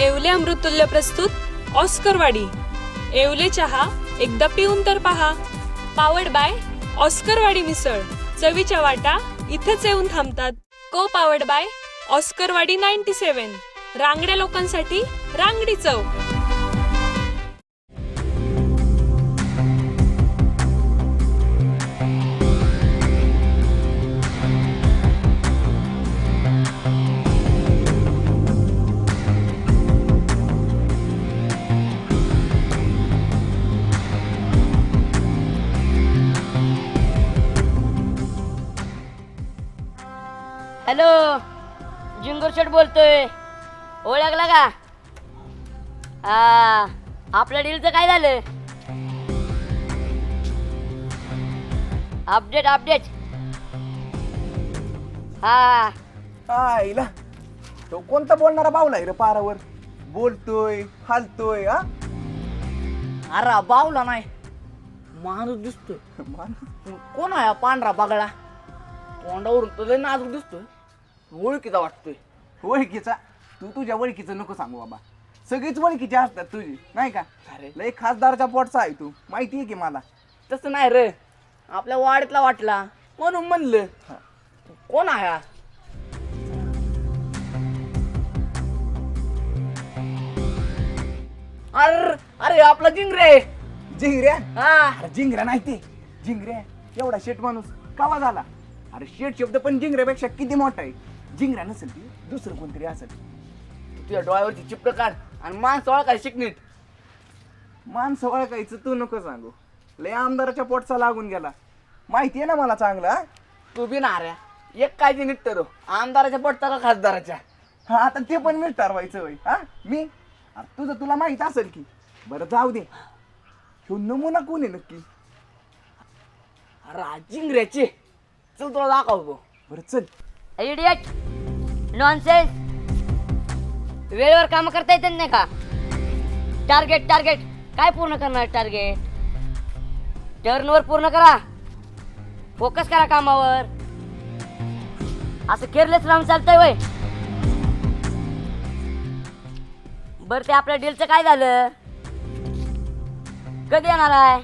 एवले अमृतुल्य प्रस्तुत ऑस्करवाडी येवले चहा एकदा पिऊन तर पहा. पावर्ड बाय ऑस्करवाडी मिसळ. चवीच्या वाटा इथेच येऊन थांबतात. Co powered by Oscarwadi ninety seven रांगड्या लोकांसाठी रांगडी चव. हॅलो जिंगूर शेट बोलतोय. ओळखला का? हा आपल्या डीलचं काय झालं? Update update. हा. आईला तो कोणता बोलणारा बावला रे पारावर? बोलतोय हालतोय हा? अरे बावला नाही. माणूस दिसतोय. मान- कोण आहे हा पांढरा बागळा? तोंडावरून तो लय नाजूक दिसतोय. ओळखीचा वाटतोय. ओळखीचा? तू तुझ्या ओळखीचं नको सांगू बाबा. सगळीच ओळखीची असतात तुझी नाही का? अरे. लय खासदारच्या पोटचा आहे तू माहिती आहे की मला. तसं नाही रे. आपल्या वाडीतला वाटला. म्हणून म्हणलं. कोण आहे हा? अरे अरे आपला जिंगरे. जिंगऱ्या हा. अरे जिंगऱ्या नाही ते. जिंगऱ्या एवढा शेट माणूस कावा झाला? अरे शेट शब्द पण जिंगऱ्यापेक्षा किती मोठा आहे? जिंगऱ्या नसेल ती दुसरं कोणतरी असेल तुझ्या डोळ्यावरची चिपट काढ आणि माणसं ओळखाय शिकणीत माणसं ओळखायचं तू नको सांगू. लय आमदाराच्या पोटचा लागून गेला. माहिती आहे ना मला चांगला? तू बी नाऱ्या एक काय निघतं रो आमदाराच्या पडता का खासदाराच्या? हा आता ते पण मी ठरवायचं होय. हा मी? अरे तुझं तुला माहीत असेल की. बरं जाऊ दे. ह्यो नमुना कोण आहे नक्की? अरे हा जिंगऱ्याची. चल तुला दाखवतो. बरं चल. इडियट नॉनसेन्स वेळेवर काम करता येत नाही का? टार्गेट टार्गेट काय पूर्ण करणार टार्गेट टर्नवर पूर्ण करा. फोकस करा कामावर. असं केअरलेस राहून चालतंय वय. बर ते आपल्या डीलचं काय झालं? कधी येणार आहे?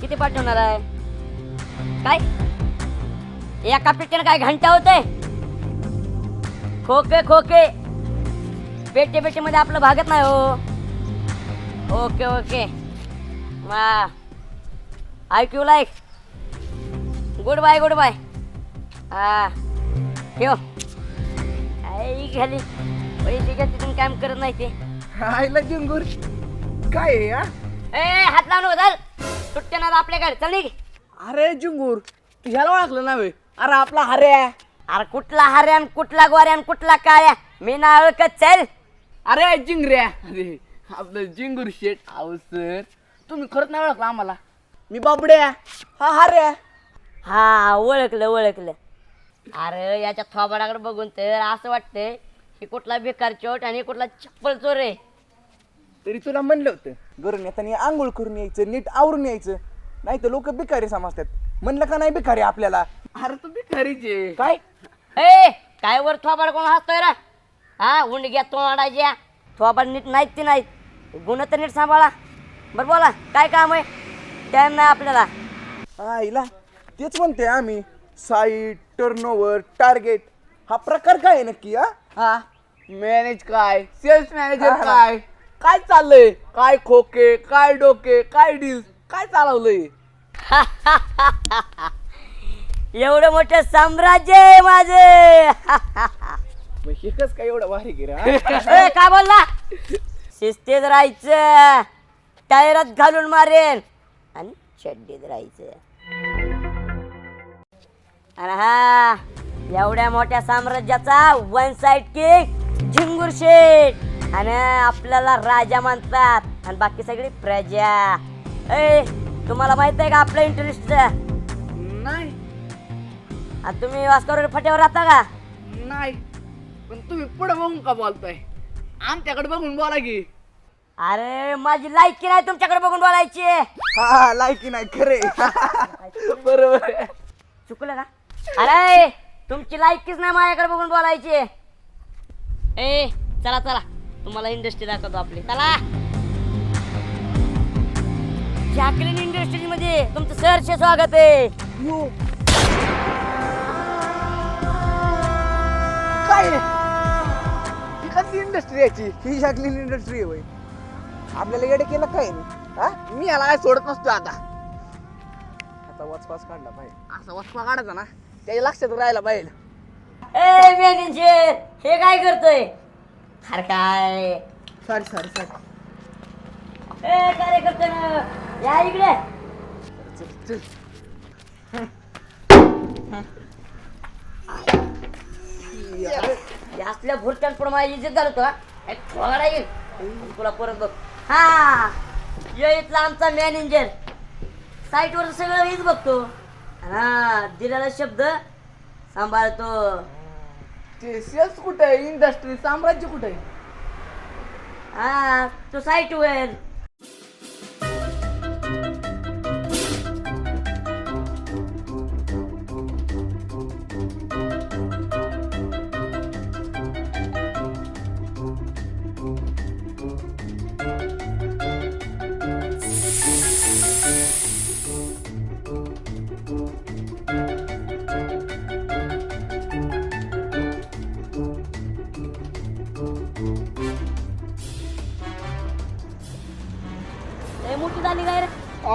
किती पाठवणार आहे? काय? एका पेटीनं काय घंटा होते खोके खोके. पेटे पेटीमध्ये आपलं भागत नाही हो. Okay okay. मा ऐकू like goodbye goodbye हा. ठेव. आई घाली घ्या तिथून काम करत नाही ते. आईला जिंगूर. काय आहे हा? ए हात लावून बदल. सुट्ट्या ना आपल्याकडे चल निघ. अरे जिंगूर तू ह्याला ओळखलं ना बे? अरे आपला हऱ्या अरे कुठला हऱ्यान कुठला गोऱ्यान कुठला काळ्या? मी ना ओळखत चल. अरे जिंगऱ्या. अरे आपलं जिंगूर शेट आहो सर तुम्ही खरंच नाही ओळखलं आम्हाला? मी बाबड्या. हा हऱ्या हा ओळखलं ओळखलं. अरे याच्या थोबाडाकडे बघून तर असं वाटतंय की कुठला बेकार चोट आणि कुठला चप्पल चोर आहे. तरी तुला म्हणलं होतं घरून येताना आंघोळ करून यायचं नीट आवरून यायचं. नाही तर लोक बिकारी समजतात. म्हणलं का नाही बिकारी आपल्याला? अरे तू भिकारीचे काय? ए काय वर थोबाड कोण हसतोय रा? हा उंडग्या तोंडाच्या थोबाड नीट नाहीत ती नाहीत. गुण तर नीट सांभाळा. बरं बोला काय काम आहे? टाइम नाही आपल्याला. आईला तेच म्हणते आम्ही. साईट टर्नओव्हर टार्गेट हा प्रकार काय आहे नक्की हा? हा. मॅनेज काय? सेल्स मॅनेजर काय? काय चाललंय? काय खोके काय डोके काय डील्स काय चालवलंय? एवढं मोठं साम्राज्य आहे माझे. मग हे कस काय एवढं भारी गिरा काय बोलला? शिस्तीत राहायचं टायरात घालून मारेन आणि चड्डीत राहायचं. आणि हा एवढ्या मोठ्या साम्राज्याचा वन साइड किंग झिंगूर शेठ. आणि आपल्याला राजा मानतात. आणि बाकी सगळी प्रजा. ए तुम्हाला माहीत आहे का आपलं इंटरेस्ट नाही. आणि तुम्ही वास्कर फट्यावर राहता का? नाही पण तुम्ही पुढे बघून का बोलताय? आमच्याकडे बघून बोला की. अरे माझी लायकी नाही तुमच्याकडे बघून बोलायची? हा लायकी नाही खरे. बरोबर चुकलं का? अरे तुमची लायकीच नाही माझ्याकडे बघून बोलायची. ए चला चला. तुम्हाला इंडस्ट्री दाखवतो आपली. चला. जॅकलिन इंडस्ट्री मध्ये तुमचं सरचे स्वागत आहे. काय? ही कसली इंडस्ट्री याची ही शाकलीन इंडस्ट्री आहे होय. आपल्याला येडे केलं काय नाही? हा? मी याला काय सोडत नसतो आता. आता वाचपास काढला पाहिजे. असा वचपा काढायचा ना त्याच्या लक्षात राहायला पाहिजे. ए मॅनेजर हे काय करतोय? अरे काय? Sorry sorry sorry. ए काय करतोय ना? या इकडे. चल चल. असल्या माझी इज्जत घालतो हा. एक थोडा येईल. तुला परत बघ. हा. यो इथला आमचा मॅनेजर साईटवर सगळं मीच बघतो. हा दिलेला शब्द सांभाळतो. ते सेल्स कुठे आहे? इंडस्ट्री साम्राज्य कुठे आहे? हा तो साईटवर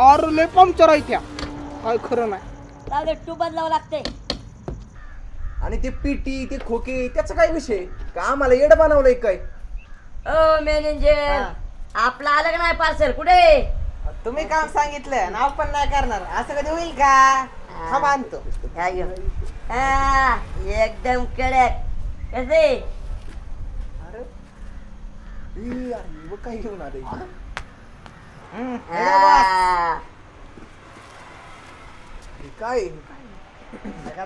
अरे लय पंक्चर आहे त्या. काय खरं नाही. जाऊ दे टू बदलावं लागते आणि ते पिटी ते खोके त्याचा काय विषय? का आम्हाला येड बनवलंय काय? ओ मॅनेजर आपलं आलं का नाही पार्सल कुठे? तुम्ही काम सांगितलं नाव पण नाही करणार. असं कधी होईल का? हा. हा, एकदम कडक. कसे अरे ई, अरे, हे बघ काय घेऊन आले?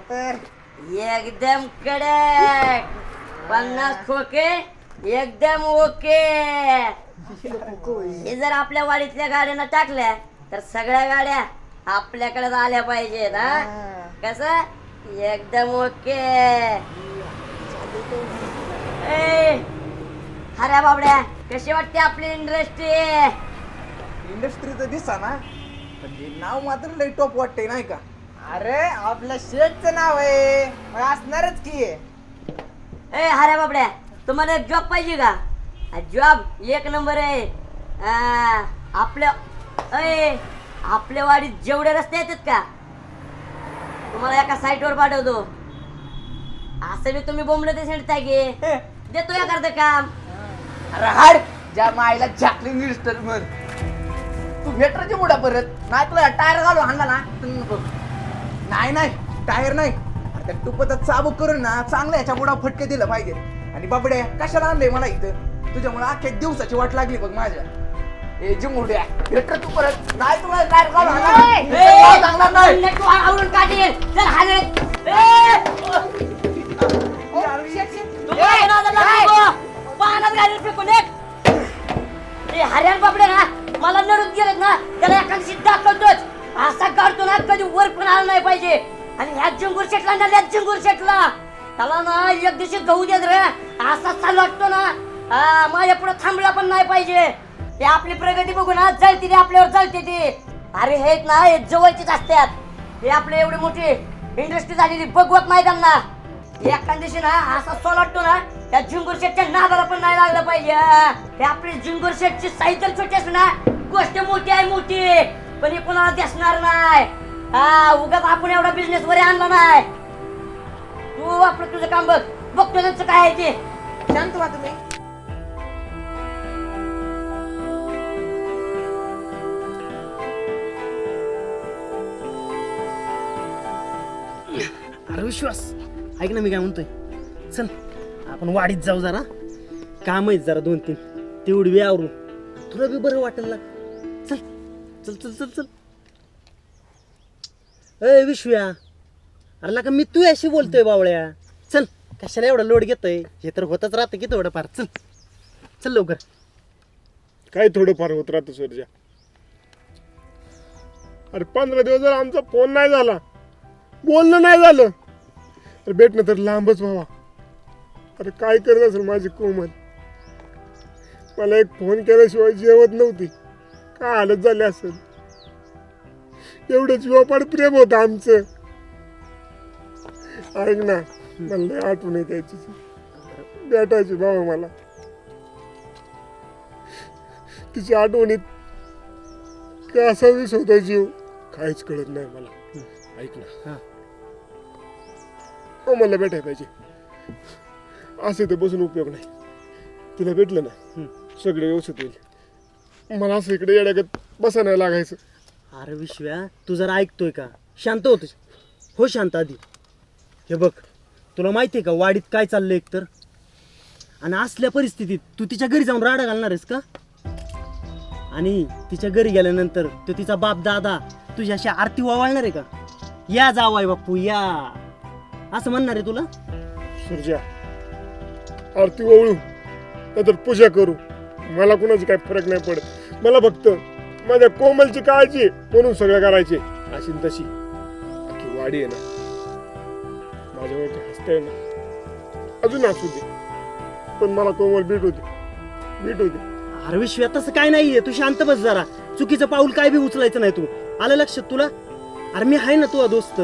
तर. एकदम कडक. पन्नास खोके एकदम ओके. हे जर आपल्या वाडीतल्या गाड्यांना टाकल्या तर सगळ्या गाड्या आपल्याकडे आल्या पाहिजेत हा. कस? एकदम ओके. अरे बाबड्या कशी वाटते आपली इंडस्ट्री? इंडस्ट्रीचं दिसा ना पण नाव मात्र लय टॉप वाटतंय नाही का? अरे आपल्या शेटचं नाव आहे. मग असणारच की ए हऱ्या बाबड्या तुम्हाला जॉब पाहिजे का? जॉब एक नंबर आहे. आ, आपल्या अय आपल्या वाडीत जेवढे रस्ते येतात का? तुम्हाला एका साईटवर पाठवतो. असं मी तुम्ही बोंबलं ते सेंडताय की देतो एखादं काम. अरे हाड ज्या माईला झाकली मिनिस्टर म्हण. तू भेटराची मुडा परत. नाही तुला टायर घालून आणला ना. तर. नाही नाही टायर नाही. अरे त्या टुपचा चाबूक करून ना चांगलं ह्याच्या पुढा फटके दिलं पाहिजे. आणि बाबडे कशाला आणलंय मला इथं? तुझ्यामुळे अख्ख्या दिवसाची वाट लागली बघ माझ्या. ए जिमुड्या भेटर तू परत. नाही तुला टायर घालून आणला ना, ए, नाव चांगला नाही? तू आवरून काढील. चल हाले. पाण्यात गाडी फेकून एक. ए हरियाण बापडे ना. मला नरून गेलं ना त्याला एका दिवशी दाखवतोच. असा काढतो ना कधी वर पण आला नाही पाहिजे. आणि ह्या जिंगूर शेटला ना ह्या जिंगूर शेटला. त्याला ना एक दिवशी गहू देत रे. असा चाल वाटतो ना. हा माझ्या पुढे थांबला पण नाही पाहिजे. ते आपली प्रगती बघू ना जळते ते आपल्यावर जळते ती. अरे हे ना हे जवळचेच असतात. हे आपले एवढी मोठी इंडस्ट्री झालेली बघवत नाही त्यांना एका दिवशी ना असा सोल वाटतो ना त्या झिंगूर शेटच्या नादाला पण नाही लागलं पाहिजे. हे आपली झिंगूर शेटची साईकल छोटी असते ना गोष्ट मोठी आहे मोठी. पण हे कोणाला दिसणार नाही. हा उगाच आपण एवढा बिझनेस वर आणला नाही. तू आपलं तुझं काम बघ. बघतो त्यांचं काय आहे ते. शांत व्हा तुम्ही. अरे विश्वास ऐक ना मी काय म्हणतोय. चल आपण वाडीत जाऊ जरा. काम आहेत जरा दोन तीन तेवढी वेळ आवरून. तुला बी बरं वाटेल ना. चल चल चल चल. अय विश्व्या. अरे का मी तू अशी बोलतोय बावळ्या. चल कशाला एवढा लोड घेतोय? हे तर होतच राहतं की थोडंफार. चल चल लवकर. काय थोडंफार होत राहतं सर्जा? अरे पंधरा दिवस जर आमचा फोन नाही झाला. बोलणं नाही झालं. अरे भेटणं तर लांबच व्हावा. अरे काय करत असेल माझी कोमल? मला एक फोन केल्याशिवाय जेवत नव्हती. हालत झाली असेल. एवढं जीवापाड प्रेम होतं आमचं. ऐक ना मला लय आठवण येते त्याची भेटायची बाबा मला. तिच्या आठवणीत कसा विस होता जीव. काहीच कळत नाही मला. ऐक ना. हो. मला भेटाय पाहिजे. असे तर बसून उपयोग नाही. तिला भेटलं ना सगळं व्यवस्थित होईल. मला असं इकडे येड्यागत बसा नाही लागायचं. अरे विश्व्या तू जरा ऐकतोय का? शांत होतोस हो शांत आधी. हे बघ तुला माहिती आहे का वाडीत काय चाललंय एकतर? आणि असल्या परिस्थितीत तू तिच्या घरी जाऊन राडा घालणार आहेस का? आणि तिच्या घरी गेल्यानंतर तो तिचा बाप दादा तुझ्या अशी आरती वावळणार आहे का? या जावाय बापू या. असं म्हणणार आहे तुला? सुरजा आरती ओवळू नाहीतर पूजा करू. मला कुणाची काही फरक नाही पडत. मला फक्त माझ्या कोमलची काळजी म्हणून सगळं करायचे. अशी न तशी. अख्खी वाडी आहे ना. माझ्यावर हसते ना. अजून असू दे. पण मला कोमल भेट होती भेट होती अरे विश्व्या तसं काय नाहीये. तू शांत बस जरा. चुकीचं पाऊल काय बी उचलायचं नाही तू. आलं लक्षात तुला? अरे मी आहे ना तुझा दोस्त.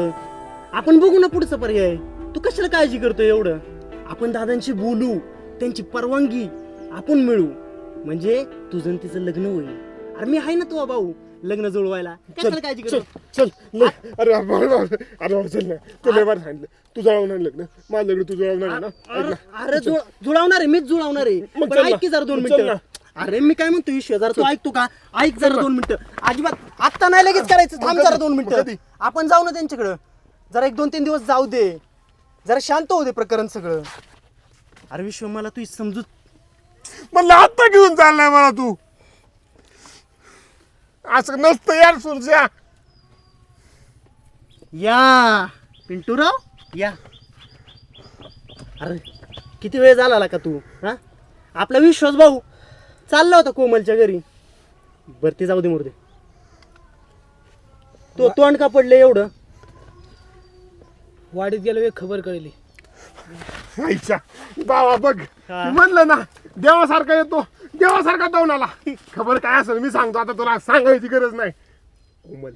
आपण बघू ना पुढचा पर्याय. तू कशाला काळजी करतोय एवढं? आपण दादांशी बोलू त्यांची परवानगी आपण मिळू. म्हणजे तुझं आणि तिचं लग्न होईल. अरे मी आहे ना तुझा भाऊ लग्न जुळवायला. कशाला काळजी चल करतो चल लय- अरे बाबा, बाबा, अरे बाबा, चल ना. तू लय बरं सांगितलं. तू जळवणार लग्न? माझं लग्न तू जळवणार आहे ना? ऐक ना. अरे जुळ- जुळवणार आहे मीच जुळवणार आहे. मग पण चल ऐक ना. की जरा दोन मग चल मिनिटं अरे मी काय म्हणतो ईश्वर जरा तू ऐकतो का? ऐक जरा दोन मिनिटं. अजिबात आत्ता नाही लगेच करायचं. थांब जरा दोन मग मिनिटं. कधी? आपण जाऊ ना त्यांच्याकडं. जरा एक दोन तीन दिवस जाऊ दे. जरा शांत होऊ दे प्रकरण सगळं. अरे विश्व मला तू समजूत म्हणलं आत्ता घेऊन चाललाय मला तू. असं नसतं यार सुरजा या. पिंटूराव या. अरे किती वेळ झाला का तू हा? आपला विश्वास भाऊ चालला होता कोमलच्या घरी. बर ते जाऊ दे मुर्दे. तो तोंड का पडले एवढं. वाडीत गेलो एक खबर कळली. आईच्या बाबा बघ. म्हणलं ना देवासारखा येतो. देवासारखा जाऊन आला. खबर काय असेल मी सांगतो. आता तुला सांगायची गरज नाही. कोमल.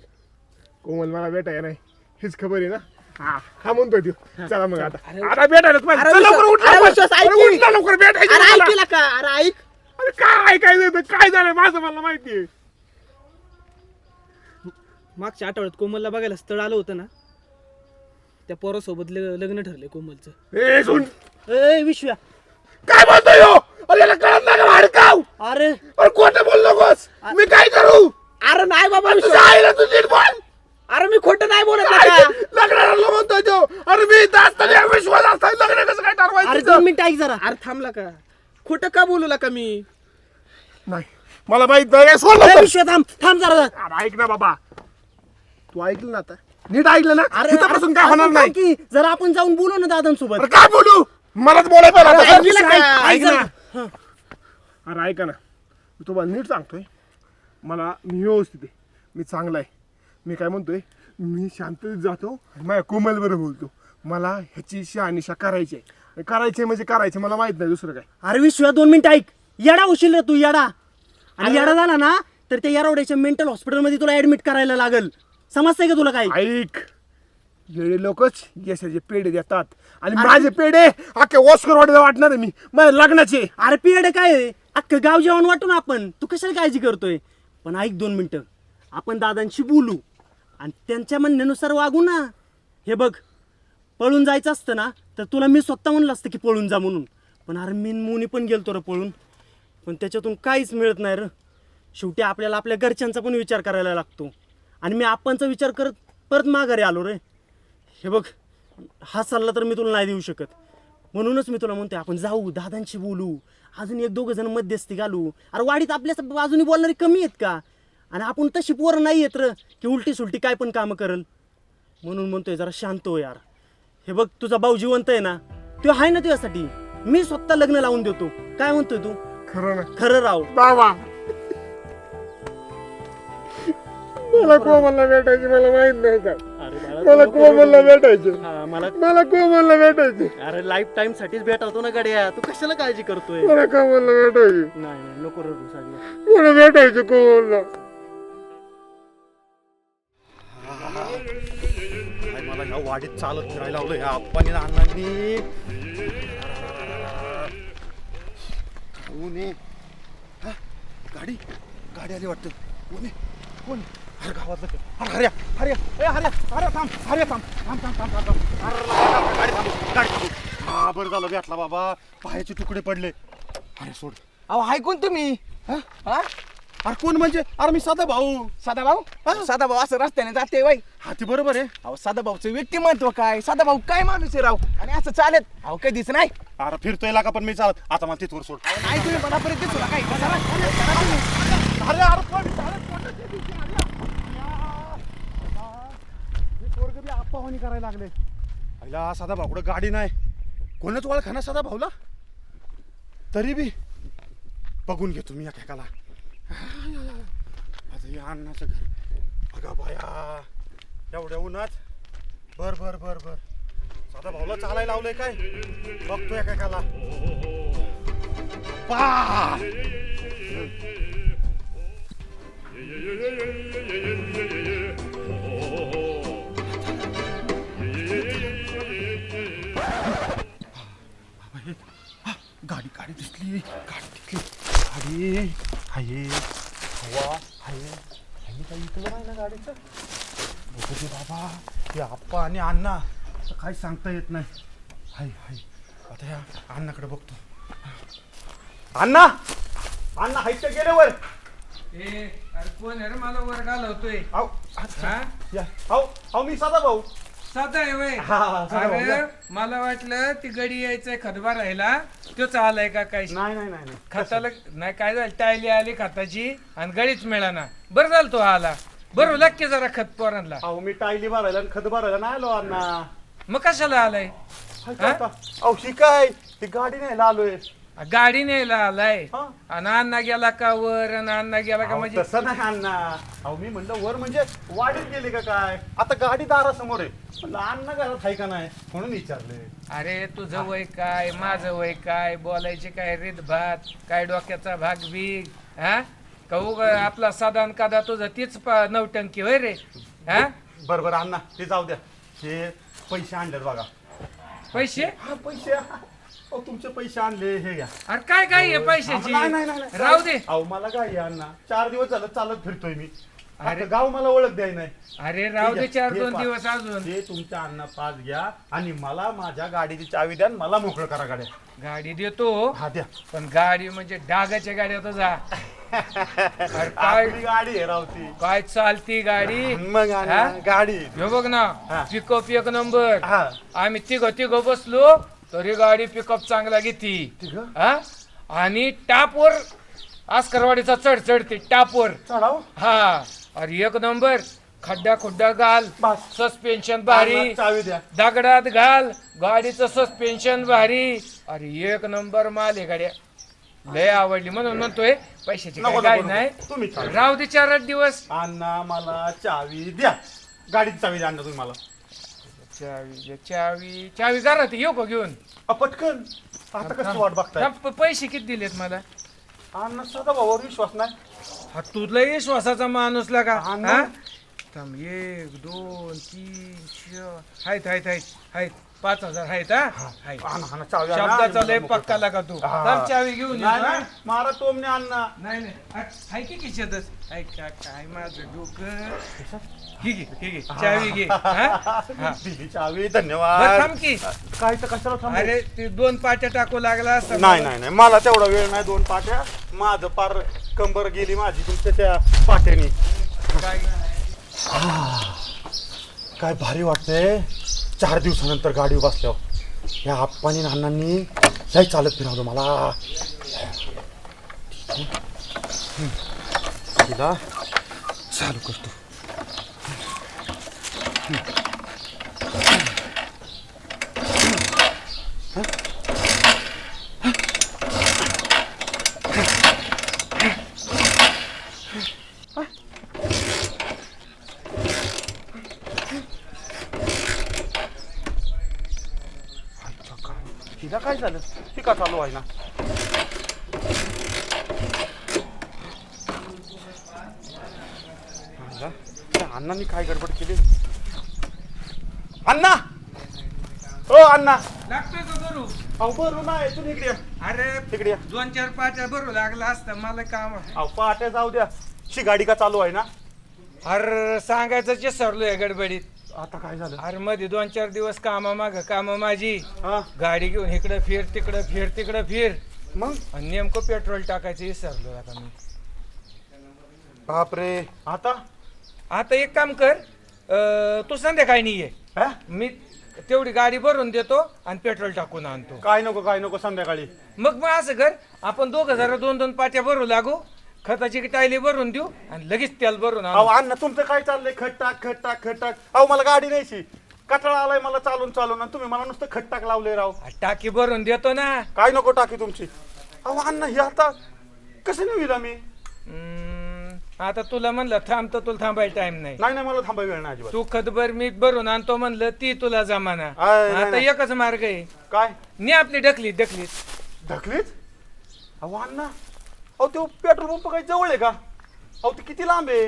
कोमल मला भेटाय नाही. हीच खबर आहे ना? हा हा म्हणतोय तू चला मग आता. आता भेटायला तुम्हाला चल लवकर उठ लवकर. अरे की. उठ ना लवकर. भेटायचं अरे मला. ऐकला का अरे ऐक. अरे काय ऐकायचं होतं? काय झालंय? माझं मला माहितीये मागच्या आठवड्यात कोमलला बघायला स्थळ आलं होतं ना? त्या पोरासोबत ल- लग्न ठरले कोमलचं. ए सुन. ए विश्व्या. काय बोलतोय ह्यो? अरे याला कळत नाही का भाडकाव? अरे. अरे कोणतं बोल नकोस. मी काय करू? अरे नाही बाबा तुझ्या आईला तू नीट बोल. अरे मी खोटं नाही बोलत नका. लग्नाला म्हणतोय तो. अरे मी इथं असताना या विश्वास असताना लग्न कसं काय अरे ठरवायचं दोन मिनिट ऐक जरा. अरे थांबला का? खोटं का बोलू का मी? नाही. मला माहीत नाही. काय सोड ए, लवकर. विश्व्या थांब थांब जरा. अरे ऐक ना बाबा. तू ऐकलं ना आता. नीट ऐकलं ना? अरे इथपासून काय होणार नाही? की, जरा आपण जाऊन बोलू ना दादांसोबत. अरे काय बोलू? मलाच आता. ऐक- ऐक ऐक ना. जरा. अरे ऐका ना. मी तुम्हाला नीट सांगतोय. मला मी व्यवस्थित आहे. मी चांगला आहे. मी काय म्हणतोय? मी शांततेत जातो आणि माझ्या कोमल बरोबर बोलतो. मला ह्याची शहानिशा करायची आहे. करायची म्हणजे करायची मला माहीत नाही दुसरं काय. अरे विश्वा दोन मिनिट ऐक. येडा होशील रे तू येडा. आणि येडा झाला ना तर त्या येरवड्याच्या मेंटल हॉस्पिटलमध्ये तुला ऍडमिट करायला लागल. समजतंय का तुला काय ऐक. येळे लोकच यशाचे पेढे देतात. आणि माझे पेढे अख्खे ऑस्कर वाटेला वाटणार मी. माझ्या लग्नाचे. अरे पिरियड काय आहे? अख्खं गाव जेवण वाटू ना आपण. तू कशाला काळजी करतोय? पण ऐक दोन मिनिटं. आपण दादांशी बोलू. आणि त्यांच्या म्हणण्यानुसार वागू ना. हे बघ पळून जायचं असतं ना तर तुला मी स्वतः म्हणलं असतं की पळून जा म्हणून. पण अरे मी मुनी पण गेलतो रे पळून. पण त्याच्यातून काहीच मिळत नाही र. शेवटी आपल्याला आपल्या घरच्यांचा पण विचार करायला लागतो. आणि मी आपणचा विचार करत परत माघारी आलो रे. हे बग हा सल्ला तर मी तुला नाही देऊ शकत. म्हणूनच मी तुला म्हणतोय आपण जाऊ दादांशी बोलू. अजून एक दोघं जण मध्यस्थी घालू. अरे वाडीत आपल्या बाजूने बोलणारे कमी आहेत का? आणि आपण तशी पोरं नाही येत र की उलटी सुलटी काय पण कामं करल. म्हणून म्हणतोय जरा शांत हो यार. हे बघ तुझा भाऊ जिवंत आहे ना तो आहे ना तुझ्यासाठी. मी स्वतः लग्न लावून देतो. काय म्हणतोय तू? खरं ना. खरं राव. बाबा. मला कोमलला भेटायची मला माहीत नाही का? मला कोमलला. भेटायचं हा, मला मला कोमलला भेटायचं अरे लाईफ टाइम साठीच भेटावतो ना गड्या तू कशाला काळजी करतोय मला कोमलला भेटायचं नाही नाही नको रडू मला भेटायचं कोमलला काय मला ह्या वाडीत चालत फिरायला लावलं ह्या आप्पानी आणि अण्णांनी आहे? हा? गाडी गाडी आली वाटतं कोण आहे? कोण अरे गावातलं का? अरे हर्या हर्या ए हर्या हर्या थांब हर्या थांब थांब थांब थांब थांब थांब. अरे गाडी थांब गाडी थांब. हा बरं झालं भेटला बाबा. पायाचे तुकडे पडले. अरे सोड. अहो ऐकून तुम्ही? हा? हा? अरे कोण म्हणजे? अरे मी साधा भाऊ. साधा भाऊ? साधा भाऊ असं रस्त्याने जाते वय. हा ती बरोबर आहे. अहो साधा भाऊचं व्यक्तिमत्व काय? साधा भाऊ काय माणूस आहे राव? आणि असं चालत? अहो कधीच नाही. अरे फिरतोय लागा पण मी चालत. आता मला तिथवर सोड. अहो, नाही तुम्ही मनापर्यंत दिसू नका इथं. चला, चला, तुम्ही. अरे अरे चालत कोणाच्या दिवशी आल्या? या. हे पोरगं बी आप्पावानी करायला लागले आईला साधा भाऊकडं गाडी नाही कोणच ओळखा ना साधा भाऊला तरी बी बघून घेतो मी एकेकाला आता हे अण्णाचं घर बघा बाया एवढ्या उन्हात बर बर बर बर साधा भाऊला चालायला लावलंय काय बघतो एकेकाला पा गाडी गाडी दिसली. गाडी दिसली. गाडी हाये. हवा हाये. हाये काही इकडं नाही ना गाडीचं? बघू दे बाबा. हे आप्पा आणि अण्णा. आता काही सांगता येत नाही. हाय हाय. आता या अण्णाकडे बघतो. अण्णा! अण्णा हायच्या गेले वर ए अरे कोण आहे रे? मला वर घालवतोय. आव अच्छा. या. आव आव मी साधा भाऊ. साधा आहे वय. हा, हा, साधा अरे. मला वाटलं ती गडी यायचंय खतबा राहिला. तोच आलाय का काय? नाही नाही नाही नाही. खताला नाही काय झालं? टायली आली खताची आणि गडीच मिळाना बरं झालं तो आला. बरं लागते जरा खत पोरांना. अहो मी टायली भरायला आणि खत भरायला नाही आलो अण्णा. मग कशाला आलाय? हाय का आता? अहो ही काय? ती गाडी नाही आलोय गाडी न्यायला आलाय हा. आणि अण्णा गेला का वर आणि अण्णा गेला का अहो, म्हणजे तसं नाही अण्णा अहो मी म्हणलं वर म्हणजे वाडीत गेले का काय? आता गाडी दारासमोर आहे. म्हणलं अण्णा घरात आहे का नाही? म्हणून विचारले. अरे तुझं वय काय? माझं वय काय? बोलायचे काय रीत भात काय डोक्याचा भाग बीग? हा? कहू आपला साधारण कादा तुझं तीच प- नवटंकी होय रे? हा? बरं बरं अण्णा ते जाऊ द्या. हे पैसे आणलेत बघा. पैसे? हा पैसे. अहो तुमचे पैसे आणले हे घ्या. अरे काय काय आहे पैशाची? नाही, नाही, नाही, नाही. राहू दे. अहो मला काय अण्णा? चार दिवस झालं चालत फिरतोय मी. अरे. गाव मला ओळख द्याय नाही. अरे राहू दे चार दोन. दिवस अजून. ते तुमच्या अण्णा पाच घ्या आणि मला माझ्या गाडीची चावी द्या आणि मला मोकळं करा गाड्या. गाडी देतो. हा द्या. पण गाडी म्हणजे डागाच्या गाड्या तुझा अरे काय? आपली गाडी आहे रावती काय चालती गाडी? मग अण्णा, हा? गाडी. हे बघ ना. पिकअप एक नंबर. हा. आम्ही तिघ तिघ बसलो. तरी गाडी पिकअप चांगला घेती. तिघं? हा? आणि टापवर आस्करवाडीचा चढ चढते टापवर. चढाव? हा. अरे एक नंबर. खड्डा खुड्डा घाल. बस. सस्पेन्शन भारी. अण्णा, चावी द्या. दगडात घाल. गाडीचं सस्पेन्शन भारी. अरे एक नंबर माल आहे गाड्या. लय आवडली म्हणून म्हणतोय पैशाची नको, काय नको, नाही. नको. तुम्ही. राहू दे चार आठ दिवस. अण्णा मला चावी द्या. गाडीची चावी द्या अण्णा तुम्ही मला. चावी चावी चावी घरात येऊ का घेऊन? अ, पटकन. आता कसं वाट बघताय? थांब, प- पैसे किती दिलेत मला? अण्णा भावावर विश्वास नाही. हा तुला विश्वासाचा माणूस लागा हा ना. हा? थांब एक दोन तीन चार. आहेत आहेत आहेत आहेत पाच हजार आहेत हा? शब्दाचा लय पक्का लागा तू. हा. चावी घेऊन ये हा. मारा टोमने अण्णा. नाही नाही. की खिशातच हाय का काय माझं डोकं? घे घे चावी घे हा? हा. दिली चावी बरं, धन्यवाद थांब की. काय तर कशाला थांबू? अरे ते दोन पाट्या टाकू लागला असता नाही नाही नाही. मला तेवढा वेळ नाही दोन पाट्या. माझं पार कंबर गेली माझी तुमच्या त्या पाट्यानी. काय? काय भारी वाटतंय. चार दिवसानंतर गाडी बसल्यावर. या आप्पानी नानांनी लय चालत फिरवलं मला. तिला चालू करतो हिला काय झालं? ही का चालू आहे ना? आला? त्या अण्णांनी काय गडबड केली? अण्णा! ओ अण्णा! लागतोय का बरू अहो बरं नाही तुम्ही इकडे या. अरे इकडे या. दोन चार पाच भरू लागला असतं मला काम अहो पहाटे जाऊ द्या. शी गाडी का चालू आहे ना? अरे सांगायचं जे सरलोय गडबडीत. आता काय झालं? अरे मध्ये दोन चार दिवस कामा माग कामा माझी हा. गाडी घेऊन इकडं फिर तिकडं फिर तिकडं फिर. मग? आणि नेमकं पेट्रोल टाकायचं विसरलो आता मी. बापरे. आता? आता एक काम कर अं, तू संध्याकाळी नाही ये हा? मी तेवढी गाडी भरून देतो आणि पेट्रोल टाकून आणतो. काय नको काय नको संध्याकाळी. मग मग असं कर आपण दोघं जरा दोन दोन पाट्या भरू लागू. खताची टायली भरून देऊ आणि लगेच तेल भरून अहो आणू अण्णा तुमचं काय चाललंय? खट टाक खट टाक खट टाक अहो मला गाडी न्यायची. कटाळा आलाय मला चालून चालून. आणि तुम्ही मला नुसतं खट टाक लावले राव टाकी भरून देतो ना. काय नको टाकी तुमची? अहो अण्णा हे आता कसं नाही आम्ही हम्म, आता तुला म्हणलं थांब तर तुला थांबायला टाइम नाही. नाही नाही मला थांबाय वेळ नाही अजिबात. तू खतभर मी भरून आणतो म्हणलं ती तुला जमाना. आय, नाही, आता नाही. एकच मार्ग आहे. काय? नी आपली ढकली ढकली ढकलीच अहो अण्णा अहो तो पेट्रोल पंप काही जवळ आहे का? अहो ते किती लांब आहे?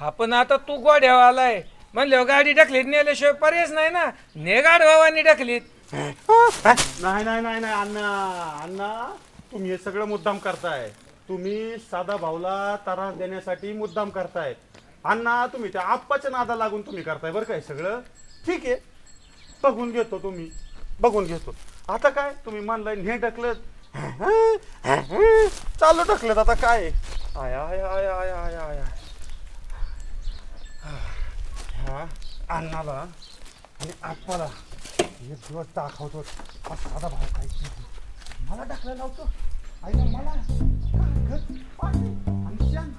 हा पण आता तू गोड्यावर आलाय. म्हणल्यावर गाडी ढकलीत नेल्याशिवाय पर्यायच नाही ना. ने गाडवानी ढकलीत. नाही नाही नाही नाही अण्णा अण्णा तुम्ही हे सगळं मुद्दाम करताय. तुम्ही साधा भाऊला त्रास देण्यासाठी मुद्दाम करताय. अण्णा तुम्ही त्या आप्पाच्या नादा लागून तुम्ही करताय बरं काय सगळं? ठीक आहे. बघून घेतो तुम्ही. बघून घेतो. आता काय? तुम्ही म्हणलाय ने ढकलत. चालू ढकलत आता काय? आय आय आय आय आय आय. आय. ह्या अण्णाला आणि आप्पाला एक दिवस दाखवतो. हा साधा भाऊ काय मला टाकलं लावतो. आईला मला. कागद, पाटी आणि शेण.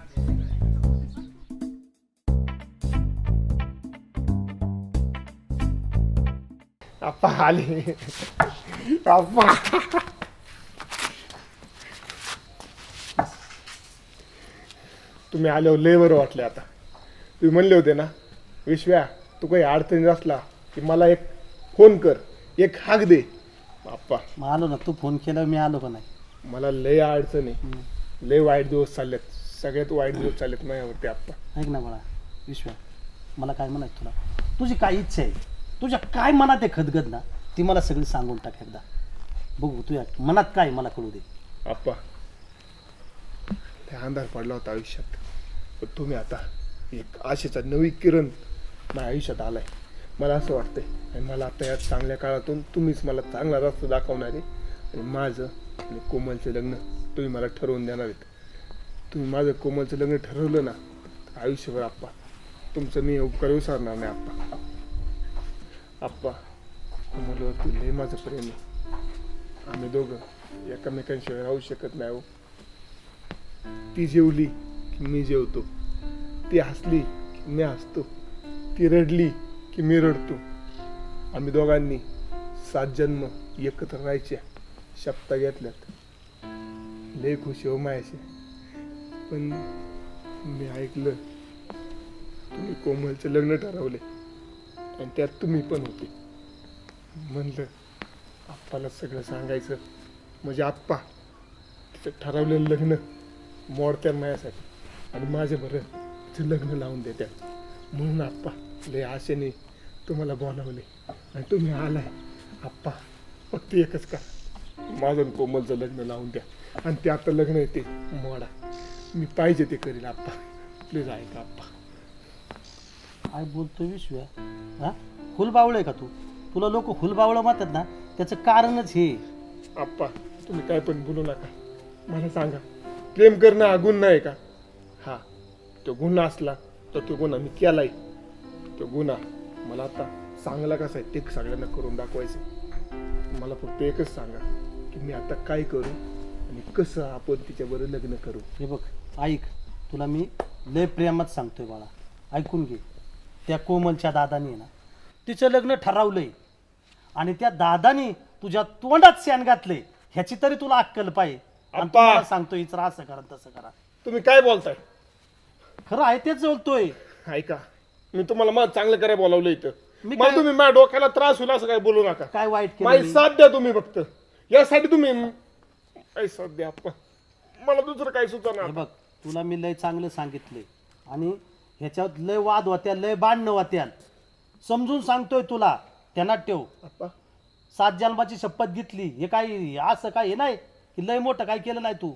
आप्पा आले. आप्पा. तुम्ही आल्यावर लय बरं वाटले आता. तुम्ही म्हणले होते ना विश्व्या तू काही अडचणी असला की मला एक फोन कर एक हाक दे. आप्पा मग आलो ना तू फोन केला मी आलो का नाही? मला लय अडचण आहे. लय वाईट दिवस चाललेत. सगळ्यात वाईट दिवस चाललेत माझ्यावरती आप्पा. ऐक ना मला विश्वा मला काय म्हणायचं तुला? तुझी काय इच्छा आहे? तुझ्या काय मनात आहे खदगद ना ती मला सगळी सांगून टाक एकदा. बघू तुझ्या मनात काय आहे मला कळू दे. आप्पा ते अंधार पडला होता आयुष्यात. पण तुम्ही आता एक आशेचा नवी किरण माझ्या आयुष्यात आलाय. मला असं वाटतंय. आणि मला आता या चांगल्या काळातून तुम्हीच मला चांगला रस्ता दाखवणार आहे. आणि माझं आणि कोमलचं लग्न तुम्ही मला ठरवून देणार आहेत. तुम्ही माझं कोमलचं लग्न ठरवलं ना तर आयुष्यभर आप्पा तुमचं मी उपकार विसरणार नाही आप्पा. आप्पा कोमलवरती लय माझं प्रेम आहे. आम्ही दोघं एकमेकांशिवाय राहू शकत नाही हो. ती जेवली मी जेवतो. ती हसली की मी हसतो. ती रडली की मी रडतो. आम्ही दोघांनी सात जन्म एकत्र राहायच्या शपथा घेतल्यात. लय खुशी हो मायाशी. पण मी ऐकलं तुम्ही कोमलचं लग्न ठरवले आणि त्यात तुम्ही पण होते. म्हणलं आप्पाला सगळं सांगायचं. म्हणजे आप्पा तिचं ठरवलेलं लग्न मोडत्या मायासाठी. आणि माझ्या बरं तिचं लग्न लावून देत्या म्हणून आप्पा लय आशेने तुम्हाला बोलावले. आणि तुम्ही आलाय. आप्पा फक्त एकच का माझं आणि कोमलचं लग्न लावून द्या. आणि ते आता लग्न येते मोडा. मी पाहिजे ते करील आप्पा. प्लीज ऐका आप्पा. काय बोलतोय विश्व्या? हा? हुलबावळ आहे का तू? तुला लोक हुलबावळं म्हणतात ना? त्याचं कारणच हे. आप्पा तुम्ही काय पण बोलू नका. मला सांगा प्रेम करणं हा गुन्हा आहे का? तो गुन्हा असला तर तो गुन्हा मी केलाय. तो गुन्हा मला आता चांगला कसा आहे ते सगळ्यांना करून दाखवायचं मला फक्त एकच सांगा की मी आता काय करू आणि कसं आपण तिच्याबरोबर लग्न करू? हे बघ ऐक तुला मी लय प्रेमात सांगतोय बाळा. ऐकून घे. त्या कोमलच्या दादानी ना तिचं लग्न ठरवलंय. आणि त्या दादानी तुझ्या तोंडात शेण घातलंय. ह्याची तरी तुला अक्कल पाहिजे. आणि! तुम्हाला सांगतोय हिचं असं करा तसं करा. तुम्ही काय बोलताय? खरं आहे तेच बोलतोय. ऐका मी तुम्हाला मग चांगलं करायला बोलावलं इथं. मी मला काय- तुम्ही माझ्या डोक्याला त्रास होईल असं काय बोलू नका. काय वाईट केलं माझी मी? साथ द्या तुम्ही फक्त. यासाठी तुम्ही पैसा द्या आप्पा. मला दुसरं काही सुचना हे बघ तुला मी लय चांगलं सांगितलंय. आणि ह्याच्यात लय वाद होत्या लय भांडणं होत्या. समजून सांगतोय तुला. त्यांना ठेव. आप्पा. सात जन्माची शपथ घेतली. हे काय असं काय हे नाही की लय मोठं काय केलं नाही तू.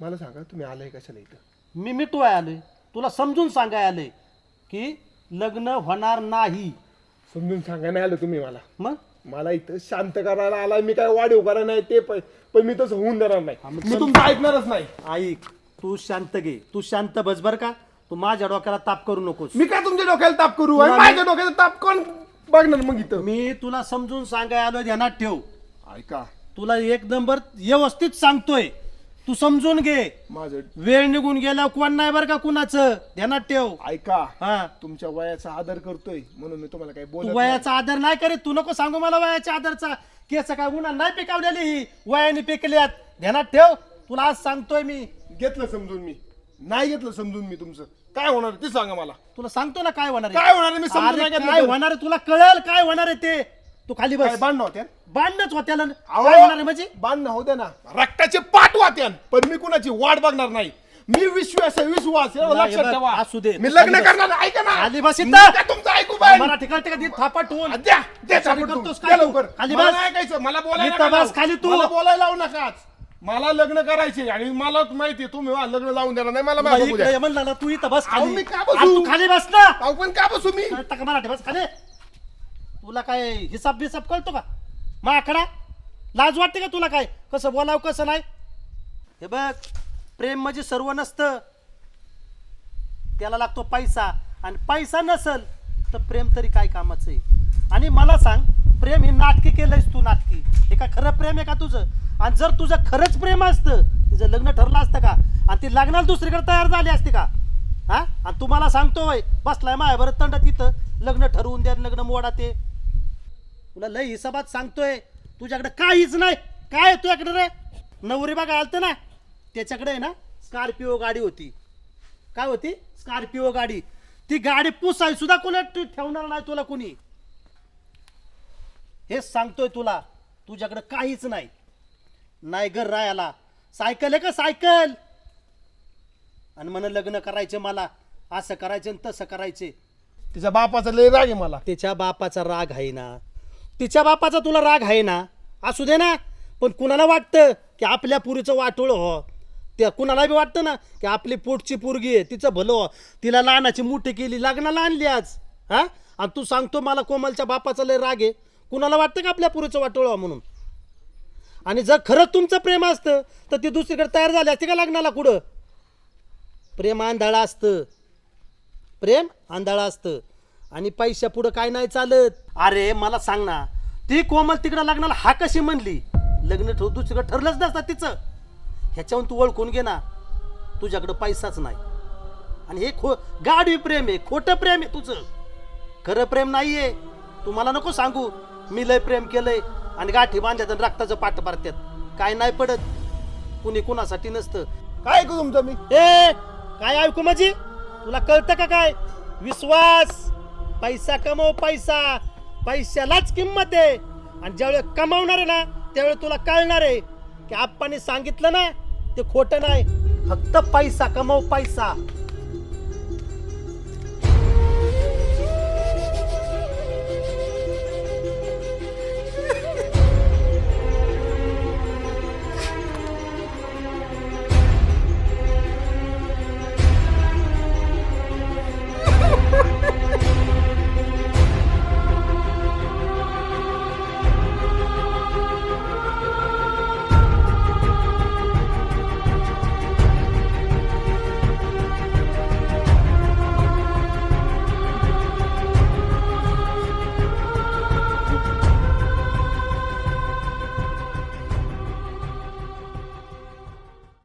मला सांगा तुम्ही आलाय कशाला इथं? मी मिटवाय आलोय. तुला समजून सांगाय आलोय की लग्न होणार नाही. समजून सांगायला नाही आलं तुम्ही मला. मग? मला इथं शांत करायला आला मी काय वाढीव करायला नाही ते पण पण मी तसं होऊन देणार नाही. मी. तुमचं ऐकणारच नाही. ऐक तू शांत घे. तू शांत बस बर का. तू माझ्या डोक्याला ताप करू नकोस. मी काय तुमच्या डोक्याला ताप करू? माझ्या डोक्याला ताप कोण बघणार मग इथं? मी तुला समजून सांगाय आलोय ध्यानात ठेव. ऐका. तुला एक नंबर व्यवस्थित सांगतोय. तू समजून घे. माझं वेळ निघून गेला कोण नाही बरं का कुणाचं? ध्यानात ठेव. ऐका हा. तुमच्या वयाचा आदर करतोय म्हणून मी तुम्हाला काही तू नाही. वयाचा आदर नाही करीत तू नको सांगू मला वयाच्या आदरचा. केस काय उन्हा नाही पिकावलेली ही वयाने पिकल्यात. ध्यानात ठेव. तुला आज सांगतोय मी. घेतलं समजून मी. नाही घेतलं समजून मी तुमचं. काय होणार ते सांगा मला. तुला सांगतो ना काय होणार आहे. काय होणार आहे मी समजून अरे नाही घेतलं काय तर. होणार आहे तुला कळेल काय होणार आहे ते. तू खाली काय बस बांधणं होत्या बांधणच होत्याला अहो, काय होणार आहे म्हणजे? बांधणं होते ना. रक्ताचे पाठ वात्यान. पण मी कुणाची वाट बघणार नाही. मी विश्वास आहे विश्वास नाही, लक्षात ठेवा. असू दे. मी लग्न खाली बस. करणार. ऐका ना. खाली बस मी. काय तुमचं ऐकू पाहिजे मला ठिकाण ठिकाण थापा ठेवून द्या. द्या करतोस द्या काय तू? लवकर. खाली मला बस. नाही ऐकायचं. मला बोलायला इथं नका बस, खाली. तू. मला बोलायला लावू नकाच मला लग्न करायचे आणि मला माहिती तुम्ही मला लग्न लावून देणार नाही. मला द्या. ये म्हणलं ना तू इथं बस अहो, खाली. मी का बसू? तू खाली बस ना. अहो, पण का बसू मी? मराठी बस खाली. तुला काय हिसाब बिसाब कळतो का? मग आकडा लाज वाटते का तुला काय? कसं बोलावं कसं नाही? हे बघ प्रेम म्हणजे सर्व नसतं. त्याला लागतो पैसा. आणि पैसा नसल तर प्रेम तरी काय कामाचं आहे? आणि मला सांग प्रेम हे नाटकी केलंयस तू नाटकी. हे का खरं प्रेम आहे का तुझं? आणि जर तुझं खरंच प्रेम असतं तिचं लग्न ठरलं असतं का? आणि ती लग्नाला दुसरीकडे तयार झाली असते का? हा? आणि तुम्हाला सांगतोय बसलाय माया बरं तंड तिथं लग्न ठरवून द्या लग्न मोडा ते. तुला लय हिसाबात सांगतोय. तुझ्याकडे काहीच नाही. काय तुझ्याकडे रे? नवरी बघा आलतं ना? त्याच्याकडे आहे ना स्कॉर्पिओ गाडी होती. काय होती? स्कॉर्पिओ गाडी. ती गाडी पुसाय सुद्धा कोणा ठेवणार नाही तुला कोणी. हेच सांगतोय तुला. तुझ्याकडे काहीच नाही. नाही घर राहायला सायकल आहे का सायकल? आणि म्हण लग्न करायचे मला. असं करायचे आणि तसं करायचे. तिच्या बापाचा लय राग आहे मला. तिच्या बापाचा राग आहे ना. तिच्या बापाचा तुला राग आहे ना? असू दे ना. पण कुणाला वाटतं की आपल्या पुरीचं वाटोळ हो? त्या कुणाला बी वाटतं ना की आपली पोटची पोरगी आहे तिचं भलं हो? तिला लहानाची मोठी केली लग्नाला आणली आज. हा? आणि तू सांगतो मला कोमलच्या बापाचा लय राग आहे. कुणाला वाटतं का आपल्या पुरीचं वाटोळ हो म्हणून? आणि जर खरंच तुमचं प्रेम असतं तर ती दुसरीकडे तयार झाली असते का लग्नाला कुठं? प्रेम आंधळा असतं. प्रेम आंधळा असतं. आणि पैशा पुढं काय नाही चालत. अरे मला सांग ना ती कोमल तिकडं लग्नाला हा कशी म्हणली? लग्न ठेव दुसरीकडे ठरलंच नसतं तिचं. ह्याच्यावरून तू ओळखून घे ना तुझ्याकडं पैसाच नाही. आणि हे खो गाडी प्रेम आहे खोटं प्रेम आहे तुझं. खरं प्रेम नाहीये. तू मला नको सांगू मी लय प्रेम केलंय आणि गाठी बांधतात आणि रक्ताचं पाठ पारत्यात काय नाही पडत. कुणी कुणासाठी नसतं. काय ऐकू तुमचं मी? ए काय ऐकू माझी? तुला कळतं का काय? विश्वास! पैसा कमव पैसा. पैशालाच किंमत आहे. आणि ज्यावेळेस कमावणार आहे ना त्यावेळेस तुला कळणार आहे की आप्पाने सांगितलं ना ते खोटं नाही. फक्त पैसा कमव पैसा.